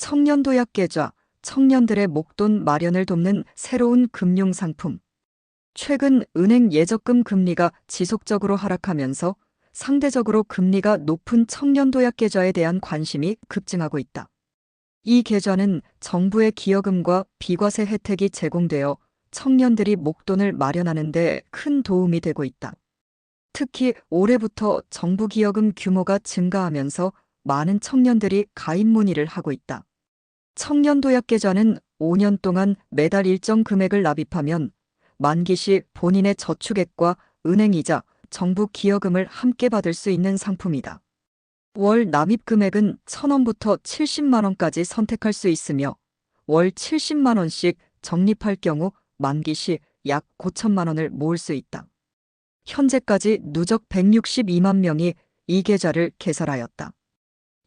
청년도약 계좌, 청년들의 목돈 마련을 돕는 새로운 금융 상품. 최근 은행 예적금 금리가 지속적으로 하락하면서 상대적으로 금리가 높은 청년도약 계좌에 대한 관심이 급증하고 있다. 이 계좌는 정부의 기여금과 비과세 혜택이 제공되어 청년들이 목돈을 마련하는 데 큰 도움이 되고 있다. 특히 올해부터 정부 기여금 규모가 증가하면서 많은 청년들이 가입 문의를 하고 있다. 청년도약 계좌는 5년 동안 매달 일정 금액을 납입하면 만기 시 본인의 저축액과 은행이자 정부 기여금을 함께 받을 수 있는 상품이다. 월 납입 금액은 1,000원부터 70만원까지 선택할 수 있으며 월 70만원씩 적립할 경우 만기 시약 5천만원을 모을 수 있다. 현재까지 누적 162만 명이 이 계좌를 개설하였다.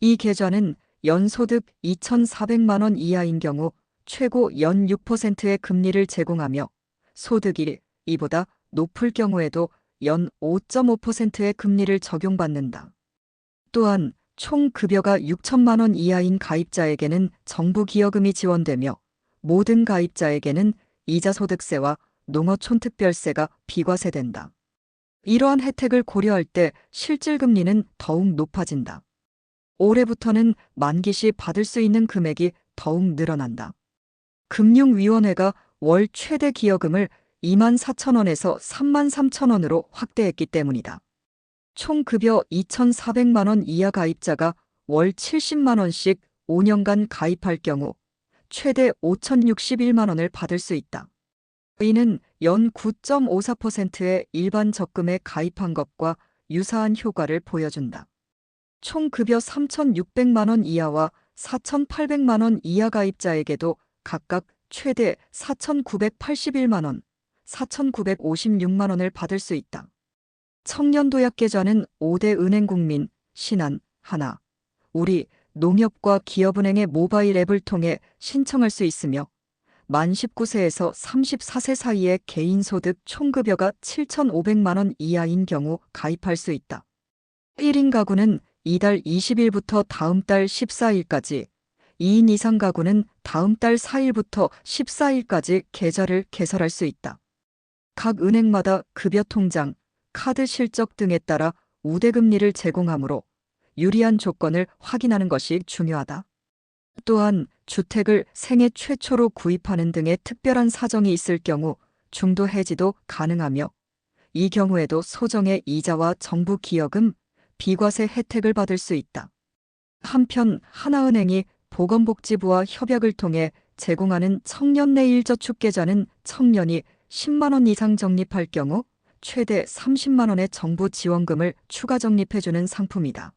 이 계좌는 연소득 2,400만 원 이하인 경우 최고 연 6%의 금리를 제공하며 소득이 이보다 높을 경우에도 연 5.5%의 금리를 적용받는다. 또한 총 급여가 6천만 원 이하인 가입자에게는 정부 기여금이 지원되며 모든 가입자에게는 이자 소득세와 농어촌특별세가 비과세된다. 이러한 혜택을 고려할 때 실질 금리는 더욱 높아진다. 올해부터는 만기 시 받을 수 있는 금액이 더욱 늘어난다. 금융위원회가 월 최대 기여금을 2만 4천 원에서 3만 3천 원으로 확대했기 때문이다. 총 급여 2,400만 원 이하 가입자가 월 70만 원씩 5년간 가입할 경우 최대 5,061만 원을 받을 수 있다. 이는 연 9.54%의 일반 적금에 가입한 것과 유사한 효과를 보여준다. 총 급여 3,600만 원 이하와 4,800만 원 이하 가입자에게도 각각 최대 4,981만 원, 4,956만 원을 받을 수 있다. 청년도약 계좌는 5대 은행 국민, 신한, 하나, 우리, 농협과 기업은행의 모바일 앱을 통해 신청할 수 있으며 만 19세에서 34세 사이의 개인소득 총급여가 7,500만 원 이하인 경우 가입할 수 있다. 1인 가구는 이달 20일부터 다음 달 14일까지, 2인 이상 가구는 다음 달 4일부터 14일까지 계좌를 개설할 수 있다. 각 은행마다 급여 통장, 카드 실적 등에 따라 우대금리를 제공하므로 유리한 조건을 확인하는 것이 중요하다. 또한 주택을 생애 최초로 구입하는 등의 특별한 사정이 있을 경우 중도 해지도 가능하며 이 경우에도 소정의 이자와 정부 기여금, 비과세 혜택을 받을 수 있다. 한편 하나은행이 보건복지부와 협약을 통해 제공하는 청년 내일 저축 계좌는 청년이 10만 원 이상 적립할 경우 최대 30만 원의 정부 지원금을 추가 적립해 주는 상품이다.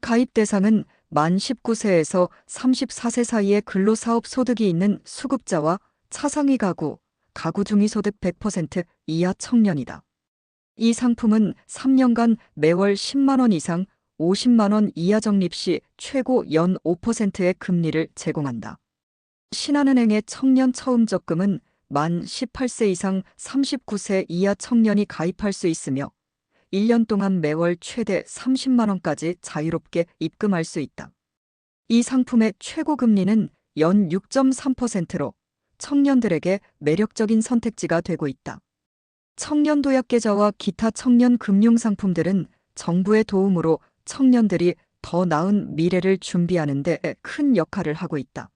가입 대상은 만 19세에서 34세 사이의 근로사업 소득이 있는 수급자와 차상위 가구, 가구 중위 소득 100% 이하 청년이다. 이 상품은 3년간 매월 10만 원 이상 50만 원 이하 적립 시 최고 연 5%의 금리를 제공한다. 신한은행의 청년 처음 적금은 만 18세 이상 39세 이하 청년이 가입할 수 있으며 1년 동안 매월 최대 30만 원까지 자유롭게 입금할 수 있다. 이 상품의 최고 금리는 연 6.3%로 청년들에게 매력적인 선택지가 되고 있다. 청년 도약 계좌와 기타 청년 금융 상품들은 정부의 도움으로 청년들이 더 나은 미래를 준비하는 데 큰 역할을 하고 있다.